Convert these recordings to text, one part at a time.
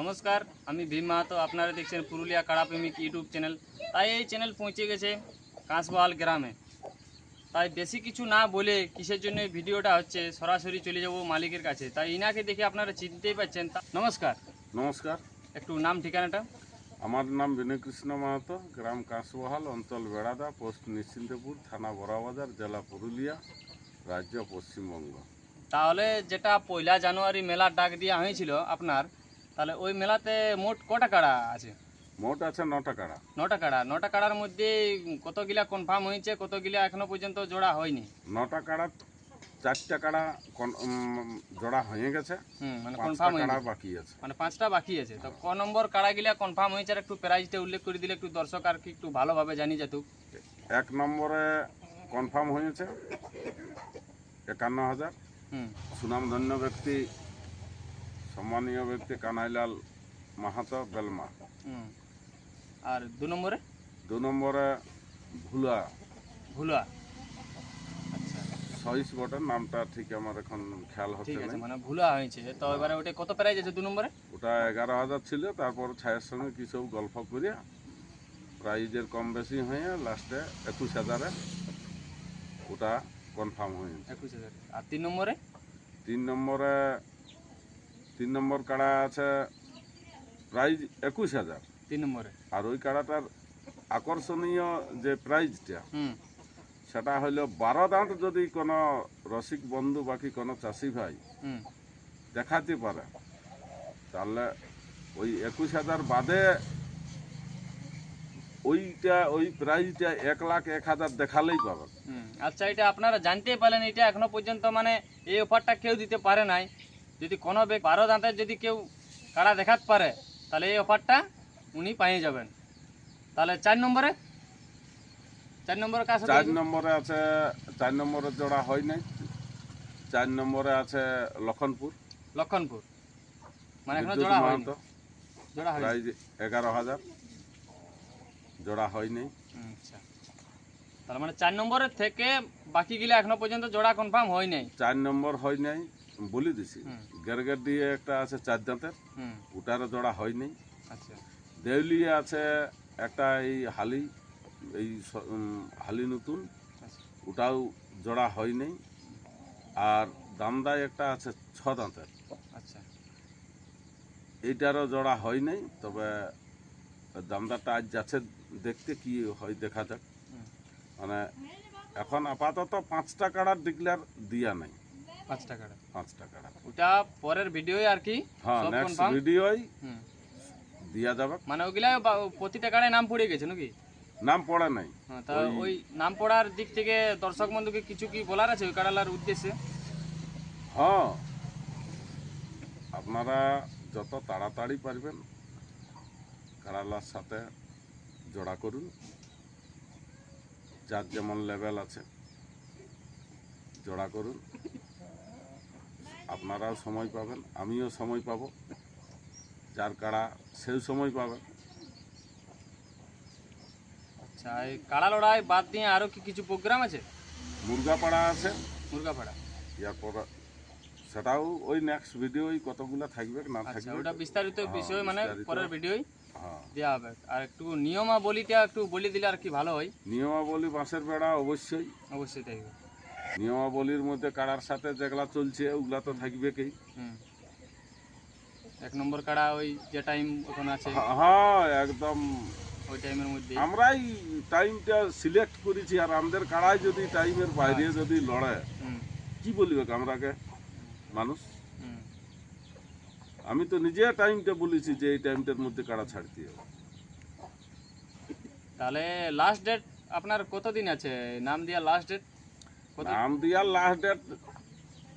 নমস্কার আমি ভীম মাহাতো আপনারা দেখছেন পুরুলিয়া কাড়াপ্রেমিক ইউটিউব চ্যানেল। তাই এই চ্যানেল পৌঁছে গেছে কাঁসবাল গ্রামে। তাই বেশি কিছু না বলে কিসের জন্য ভিডিওটা হচ্ছে সরাসরি চলে যাব মালিকের কাছে। তাই ইনাকে দেখে আপনারা চিনতেই পাচ্ছেন। তা- নমস্কার। নমস্কার। একটু নাম ঠিকানাটা? আমার নাম বিনয় কৃষ্ণ মাহাতো গ্রাম কাঁসবহাল অঞ্চল বেড়াদা পোস্ট নিশ্চিন্তপুর থানা বড়াবাজার জেলা পুরুলিয়া রাজ্য পশ্চিমবঙ্গ। তাহলে যেটা পয়লা জানুয়ারি মেলার ডাক দেওয়া হয়েছিল আপনার তাহলে ওই মেলাতে মোট কটা কাড়া আছে? মোট আছে নটা কাড়া। নটা কাড়া। নটা কাড়ার মধ্যে কতগুলা কনফার্ম হয়েছে কতগুলা এখনও পর্যন্ত জোড়া হয়নি? নটা কাড়া চারটা কাড়া জোড়া হয়ে গেছে। মানে কনফার্ম কাড়া বাকি আছে। মানে পাঁচটা বাকি আছে। তো ক নম্বর কাড়াগুলা কনফার্ম হয়েছে আর একটু প্রাইসটা উল্লেখ করে দিলে একটু দর্শক আর কি একটু ভালোভাবে জানি যেত এক নম্বরে কনফার্ম হয়েছে একান্ন হাজার। হুম। সুনামধন্য ব্যক্তি সম্মানীয় ব্যক্তি কানাইলাল মাহাতো বেলমা। আর দু নম্বরে? দু নম্বরে ভুলা। ভুলুয়া আচ্ছা। সহিস বটের নামটা ঠিক আমার এখন খেয়াল হচ্ছে না মানে ভুলুয়া হয়েছে। তো এবারে ওটা কত প্রাইস আছে দু নম্বরে? ওটা এগারো হাজার ছিল তারপর ছায়ের সঙ্গে কি সব গল্প করিয়া প্রাইজের কম বেশি হয়ে লাস্টে একুশ হাজারে ওটা কনফার্ম হয়ে একুশ হাজার। আর তিন নম্বরে? তিন নম্বরে তিন নম্বর কাড়া আছে প্রাইজ একুশ হাজার। তিন নম্বরে। আর ওই কাড়াটার আকর্ষণীয় যে প্রাইজটা হুম। সেটা হলো বারো দাঁত যদি কোনো রসিক বন্ধু বাকি কোনো চাষি ভাই হুম। দেখাতে পারে তাহলে ওই একুশ হাজার বাদে ওইটা ওই প্রাইজটা এক লাখ এক হাজার দেখালেই পাবেন। আচ্ছা এটা আপনারা জানতেই পারলেন এটা এখনও পর্যন্ত মানে এই অফারটা কেউ দিতে পারে নাই। যদি কোনো বারো দাঁতের যদি কেউ কাড়া দেখাতে পারে তাহলে এই অফারটা উনি পাইয়ে যাবেন। তাহলে চার নম্বরে? চার নম্বরে সাথে চার নম্বরে আছে চার নম্বরের জোড়া হয় নাই। চার নম্বরে আছে লক্ষণপুর। লক্ষণপুর। মানে এখনও জোড়া হয়নি। জোড়া হয়নি। প্রাইজ এগারো হাজার। জোড়া হয় নাই। আচ্ছা। তাহলে মানে চার নম্বরের থেকে বাকিগুলো এখনও পর্যন্ত জোড়া কনফার্ম হয় নাই। চার নম্বর হয় নাই। বলে দিছি। গেরগের দিয়ে একটা আছে চার দাঁতের ওটারও জোড়া হয় নাই। আচ্ছা। দেউলিয়ে আছে একটা এই হালি এই হালি নতুন আচ্ছা। ওটাও জোড়া হয়নি আর দামদায় একটা আছে ছ দাঁতের। আচ্ছা। এইটারও জোড়া হয় নাই তবে দামদারটা আজ যাচ্ছে দেখতে কি হয় দেখা যাক। মানে এখন আপাতত পাঁচটা কাড়ার ডিক্লেয়ার দিয়া নাই। পাঁচ টাকাটা পাঁচটা কাড়া ওটা পরের ভিডিওই আর কি হ্যাঁ নেক্সট ভিডিওই হুম। দিয়া যাবে। মানে ওগুলা প্রতিটা কার্ডে নাম পড়ে গেছে নাকি? নাম পড়ে নাই। হ্যাঁ, তা ওই- নাম পড়ার দিক থেকে দর্শক বন্ধুকে কিছু কি বলার আছে ওই উদ্দেশ্যে? হ্যাঁ। আপনারা যত তাড়াতাড়ি পারবেন কারালার সাথে জোড়া করুন। যার যেমন লেভেল আছে জোড়া করুন। আপনারাও সময় পাবেন আমিও সময় পাবো যার কাড়া সেও সময় পাবেন আচ্ছা এই কাড়া লড়াই বাদ দিয়ে আরও কি কিছু প্রোগ্রাম আছে? মুরগাপাড়া আছে। মুরগাপাড়া। এরপর সেটাও ওই নেক্সট ভিডিওই কতগুলো থাকবে না আচ্ছা থাকবে? ওটা বিস্তারিত হ্যাঁ, বিষয় মানে পরের ভিডিওই হ্যাঁ। দেওয়া হবে। আর একটু নিয়মাবলীটা একটু বলে দিলে আর কি ভালো হয়? নিয়মাবলী বাঁশের বেড়া অবশ্যই। অবশ্যই থাকবে। নিয়মাবলীর মধ্যে কাড়ার সাথে যেগুলা চলছে ওগুলা তো থাকবে কি? হুম। এক নম্বর কাড়া ওই যে টাইম ওখানে আছে? হ্যাঁ একদম। ওই টাইমের মধ্যে? আমরাই টাইমটা সিলেক্ট করেছি আর আমাদের কাড়ায় যদি টাইমের বাইরে যদি লড়ে কি বলবে আমরাকে মানুষ? আমি তো নিজে টাইমটা বলেছি যে এই টাইমটার মধ্যে কাড়া ছাড়তে হবে। তাহলে লাস্ট ডেট আপনার কতদিন আছে? নাম দিয়া লাস্ট ডেট কত? নাম দিয়ার লাস্ট ডেট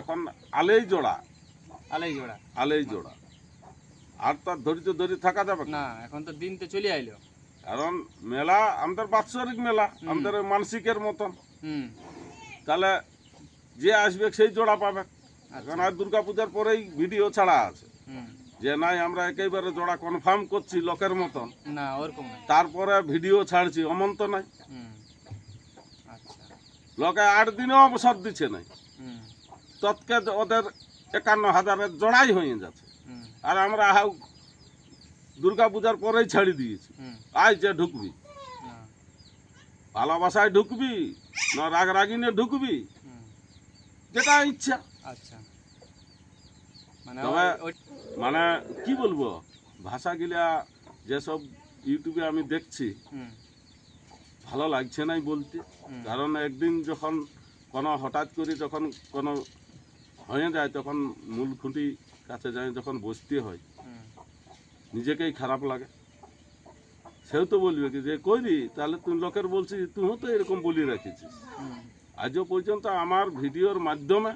এখন আলেই জোড়া। আলাই জোড়া। আলেই জোড়া। আর তার ধৈর্য ধরে থাকা যাবে না। এখন তো দিন তো চলে আইলো। কারণ মেলা আমাদের বাৎসরিক মেলা আমাদের মানসিকের মতন। তাহলে যে আসবে সেই জোড়া পাবে। আচ্ছা। এখন আর দুর্গাপূজার পরেই ভিডিও ছাড়া আছে। যে নাই আমরা একেবারে জোড়া কনফার্ম করছি লোকের মতন। না ওরকম তারপরে ভিডিও ছাড়ছি অমন তো নাই। লোকে আট দিনেও অবসর দিচ্ছে নাই। তৎকে ওদের একান্ন হাজারের জোড়াই হয়ে যাচ্ছে। আর আমরা হাউ দুর্গা পূজার পরেই ছাড়ি দিয়েছি। আয় যে ঢুকবি। ভালোবাসায় ঢুকবি না রাগ রাগিনে ঢুকবি। যেটা ইচ্ছা। আচ্ছা। মানে তবে- মানে কি বলব? ভাষা গিলা যেসব ইউটিউবে আমি দেখছি ভালো লাগছে নাই বলতে। কারণ একদিন যখন কোনো হঠাৎ করে যখন কোনো হয়ে যায় তখন মূল খুঁটি কাছে যায় যখন বসতে হয় নিজেকেই খারাপ লাগে। সেও তো বলবে কি যে কইরি তাহলে তুই লোকের বলছিস তুইও তো এরকম বলি রেখেছিস। আজও পর্যন্ত আমার ভিডিওর মাধ্যমে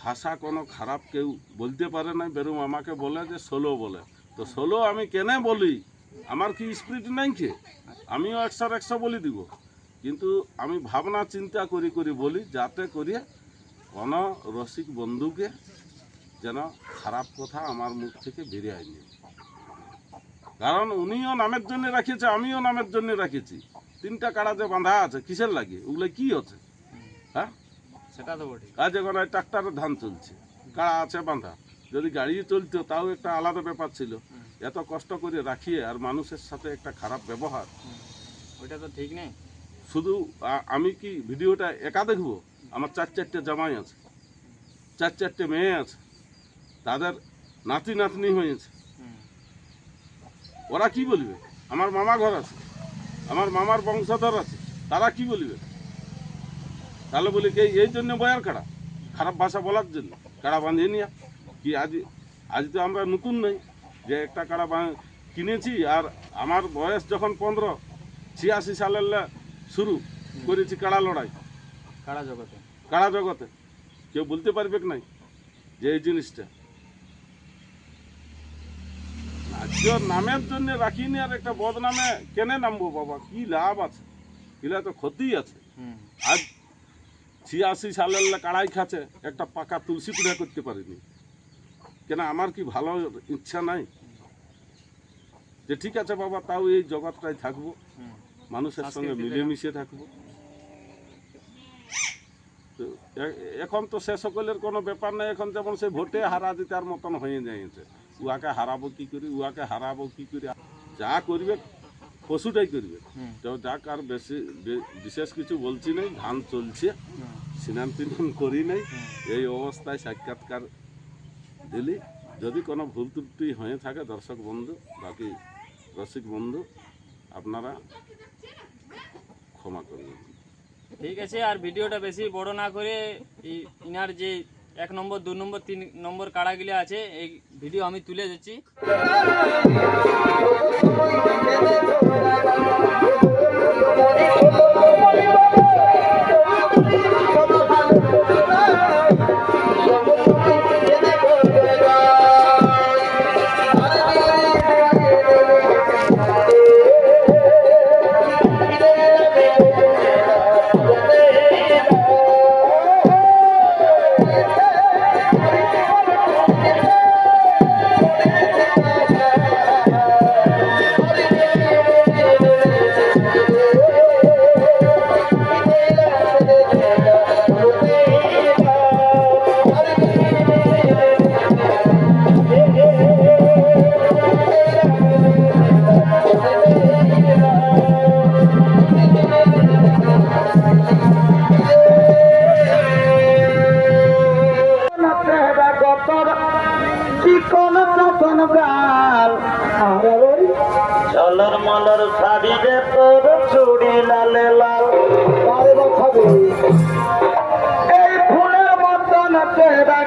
ভাষা কোনো খারাপ কেউ বলতে পারে না বেরুম আমাকে বলে যে সোলো বলে। তো সোলো আমি কেনে বলি? আমার কি স্পিরিট নাই আমিও একশো একশো বলি দিব। কিন্তু আমি ভাবনা চিন্তা করি করি বলি যাতে করিয়ে কোনো রসিক বন্ধুকে যেন খারাপ কথা আমার মুখ থেকে বেরিয়ে আইনি কারণ উনিও নামের জন্য রাখিয়েছে আমিও নামের জন্য রাখেছি তিনটা কাড়া যে বাঁধা আছে কিসের লাগে? ওগুলো কি আছে? হ্যাঁ? সেটা তো বটে আজ এখন ট্রাক্টরের ধান চলছে কাড়া আছে বাঁধা। যদি গাড়ি চলতো তাও একটা আলাদা ব্যাপার ছিল। এত কষ্ট করে রাখিয়ে আর মানুষের সাথে একটা খারাপ ব্যবহার। ওইটা তো ঠিক নেই। শুধু আমি কি ভিডিওটা একা দেখব আমার চার চারটে জামাই আছে, চার চারটে মেয়ে আছে, তাদের নাতি নাতনি হয়েছে। ওরা কি বলবে? আমার মামা ঘর আছে, আমার মামার বংশধর আছে, তারা কি বলবে? তাহলে বলি কি, এই জন্য বয়ার কাড়া, খারাপ ভাষা বলার জন্য। কাড়া বাঁধিয়ে নিয়া কি আজ আজ তো আমরা নতুন নেই, যে একটা কাড়া কিনেছি, আর আমার বয়স যখন পনেরো, ছিয়াশি সালের শুরু করেছি কাড়া লড়াই। কারা জগতে। কাড়া জগতে। কেউ বলতে পারবে কি নাই? যে এই জিনিসটা। নামের জন্য রাখিনি আর একটা বদনামে কেনে নামবো বাবা? কি লাভ আছে? এগুলা তো ক্ষতি আছে। আজ ছিয়াশি সালের কাড়াই খাচ্ছে একটা পাকা তুলসী পুজা করতে পারিনি। কেন আমার কি ভালো ইচ্ছা নাই? যে ঠিক আছে বাবা তাও এই জগৎটাই থাকব। মানুষের সঙ্গে মিলেমিশে থাকব। তো এখন তো সে সকলের কোনো ব্যাপার নেই এখন যেমন সে ভোটে হারা দিতার মতন হয়ে যাইছে। উহাকে হারাবো কি করি? উহাকে হারাবো কি করি? যা করবে পশুটাই করবে। তো যাক আর বেশি বিশেষ কিছু বলছি নাই ধান চলছে। স্নান তিনান করি নাই। এই অবস্থায় সাক্ষাৎকার দিলি। যদি কোনো ভুল ত্রুটি হয়ে থাকে দর্শক বন্ধু বাকি রসিক বন্ধু আপনারা ক্ষমা করবেন ঠিক আছে আর ভিডিওটা বেশি বড় না করে ইনার যে এক নম্বর দু নম্বর তিন নম্বর কাড়াগুলি আছে এই ভিডিও আমি তুলে দিচ্ছি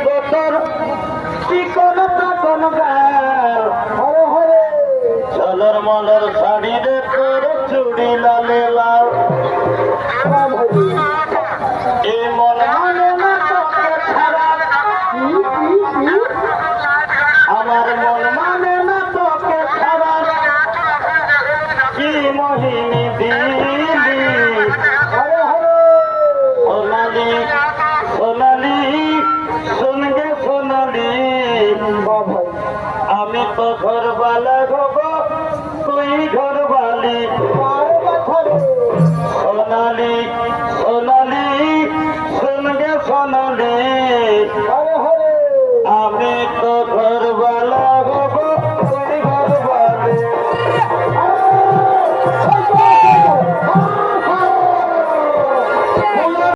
গোতর চিকন চাকন গাল চলর মলর শাড়ি রে চুড়ি লাল সোনালি সোনালি